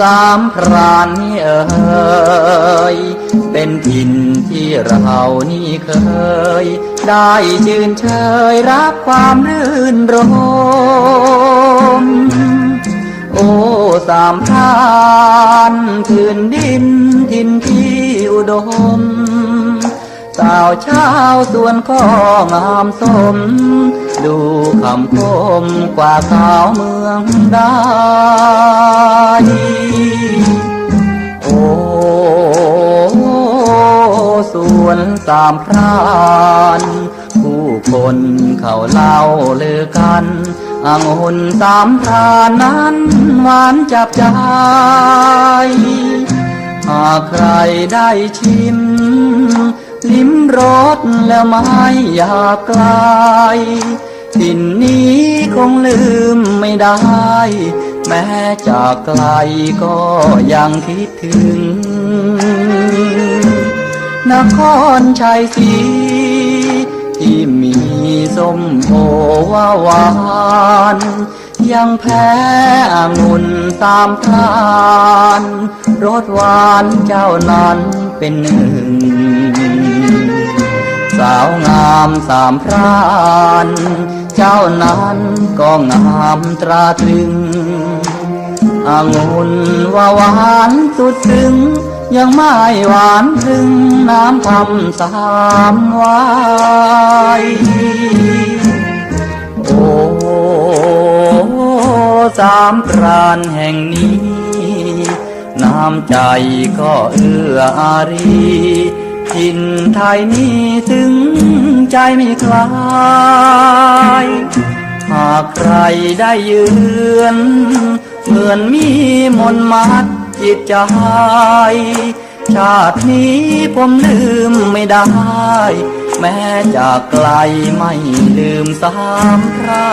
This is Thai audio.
สามพรานนี่เอ่ยเป็นถิ่นที่เรานี่เคย ได้ชื่นเชยรักความรื่นรมโอ้สามพรานพื้นดินทินที่อุดม สาวเช้าวสวนก็งามสม ดูคำคมกว่าสาวเมืองได้ วนสามพรานผู้คนเขาเล่าลือกันองุ่นสามพรานนั้นหวานจับใจ หากใครได้ชิม ลิ้มรสแล้วไม่อยากไกลสิ่นนี้คงลืมไม่ได้ แม้จากไกลก็ยังคิดถึง นครชัยศรีที่มีส้มโอวาหวาน ยังแพ้องุ่นตามพรานรสหวานเจ้านั้นเป็นหนึ่ง สาวงามสามพรานเจ้านั้นก็งามตราตรึงองุ่นว่าหวานสุดซึ้ง ยังไม่หวานถึงน้ำคำสามวายโอ้สามพรานแห่งนี้ น้ำใจก็เอื้ออารีทินไทยนี้ถึงใจไม่คลายหากใครได้ยืน เหมือนมีมนต์มัด จิตใจ ชาตินี้ผมลืมไม่ได้ แม้จากไกลไม่ลืมสามครา